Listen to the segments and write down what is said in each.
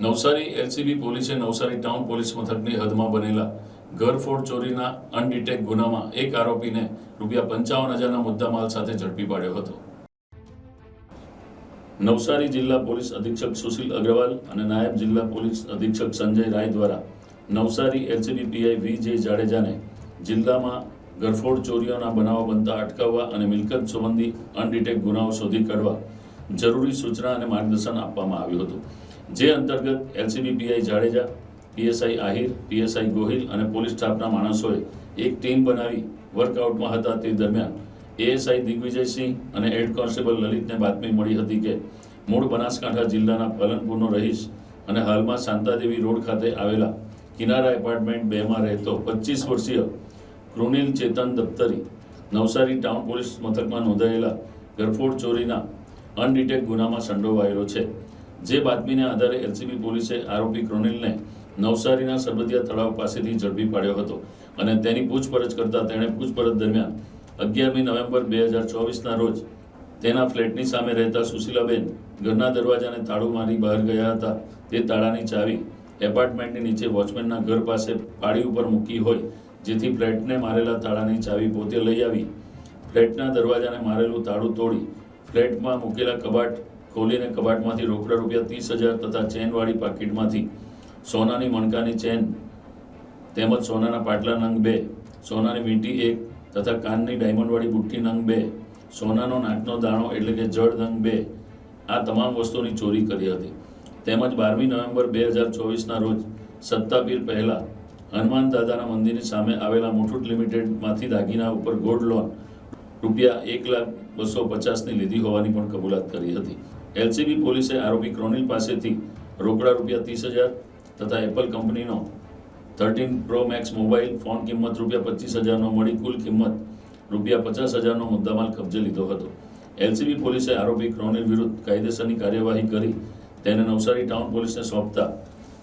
Navsari LCB પોલીસે Navsari town police મથકની હદમાં બનેલા ઘરફોડ ચોરીના અનડિટેક ગુનામાં એક આરોપીને રૂપિયા પંચાવન હજારના મુદ્દામાલ સાથે ઝડપી પાડ્યો હતો. નવસારી જિલ્લા પોલીસ અધિક્ષક સુશીલ અગ્રવાલ અને નાયબ જિલ્લા પોલીસ અધિક્ષક સંજય રાય દ્વારા નવસારી એલસીબી પીઆઈ વી જે જાડેજાને જિલ્લામાં ઘરફોડ ચોરીઓના બનાવો બનતા અટકાવવા અને મિલકત સંબંધી અનડિટેક ગુનાઓ શોધી કાઢવા જરૂરી સૂચના અને માર્ગદર્શન આપવામાં આવ્યું હતું. જે અંતર્ગત LCB PI Jadeja, PSI Ahir, PSI Gohil અને પોલીસ સ્ટાફના માણસોએ એક ટીમ બનાવી વર્કઆઉટમાં હતા તે દરમિયાન એએસઆઈ દિગ્વિજયસિંહ અને હેડ કોન્સ્ટેબલ લલિતને બાતમી મળી હતી કે મૂળ બનાસકાંઠા જિલ્લાના પાલનપુરનો રહીશ અને હાલમાં શાંતાદેવી રોડ ખાતે આવેલા કિનારા એપાર્ટમેન્ટ બેમાં રહેતો પચીસ વર્ષીય કૃનિલ ચેતન દફતરી નવસારી ટાઉન પોલીસ મથકમાં નોંધાયેલા ગરફોડ ચોરીના અનડિટેક ગુનામાં સંડોવાયેલો છે. જે બાતમીને આધારે એલસીબી પોલીસે આરોપી ક્રોનિલને નવસારીના સરબતિયા તળાવ પાસેથી ઝડપી પાડ્યો હતો અને તેની પૂછપરછ કરતા તેણે પૂછપરછ દરમિયાન અગિયારમી નવેમ્બર બે હજાર ચોવીસના રોજ તેના ફ્લેટની સામે રહેતા સુશીલાબેન ઘરના દરવાજાને તાળું મારી બહાર ગયા હતા. તે તાળાની ચાવી એપાર્ટમેન્ટની નીચે વોચમેનના ઘર પાસે પાળી ઉપર મૂકી હોય, જેથી ફ્લેટને મારેલા તાળાની ચાવી પોતે લઈ આવી. ફ્લેટના દરવાજાને મારેલું તાળું તોડી ફ્લેટમાં મૂકેલા કબાટ ખોલીને કબાટમાંથી રોકડા રૂપિયા ત્રીસ હજાર તથા ચેનવાળી પાકીટમાંથી સોનાની મણકાની ચેન તેમજ સોનાના પાટલા નંગ બે, સોનાની વીંટી એક તથા કાનની ડાયમંડવાળી બુટ્ટી નંગ બે, સોનાનો નાકનો દાણો એટલે કે જળ નંગ બે, આ તમામ વસ્તુની ચોરી કરી હતી. તેમજ બારમી નવેમ્બર બે હજાર ચોવીસના રોજ સત્તાપીર પહેલાં હનુમાન દાદાના મંદિરની સામે આવેલા મુઠુટ લિમિટેડમાંથી દાગીના ઉપર ગોલ્ડ લોન રૂપિયા એક લાખ બસો પચાસની લીધી હોવાની પણ કબૂલાત કરી હતી. એલસીબી પોલીસે આરોપી ક્રોનિલ પાસેથી રોકડા રૂપિયા ત્રીસ હજાર તથા એપલ કંપનીનો thirteen pro max mobile phone કિંમત રૂપિયા પચીસ હજારનો મળી કુલ કિંમત રૂપિયા પચાસ હજારનો મુદ્દામાલ કબજે લીધો હતો. એલસીબી પોલીસે આરોપી ક્રોનિલ વિરુદ્ધ કાયદેસરની કાર્યવાહી કરી તેને નવસારી ટાઉન પોલીસને સોંપતા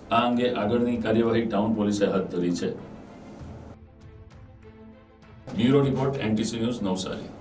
આ અંગે આગળની કાર્યવાહી ટાઉન પોલીસે હાથ ધરી છે. Bureau report NTC news Navsari.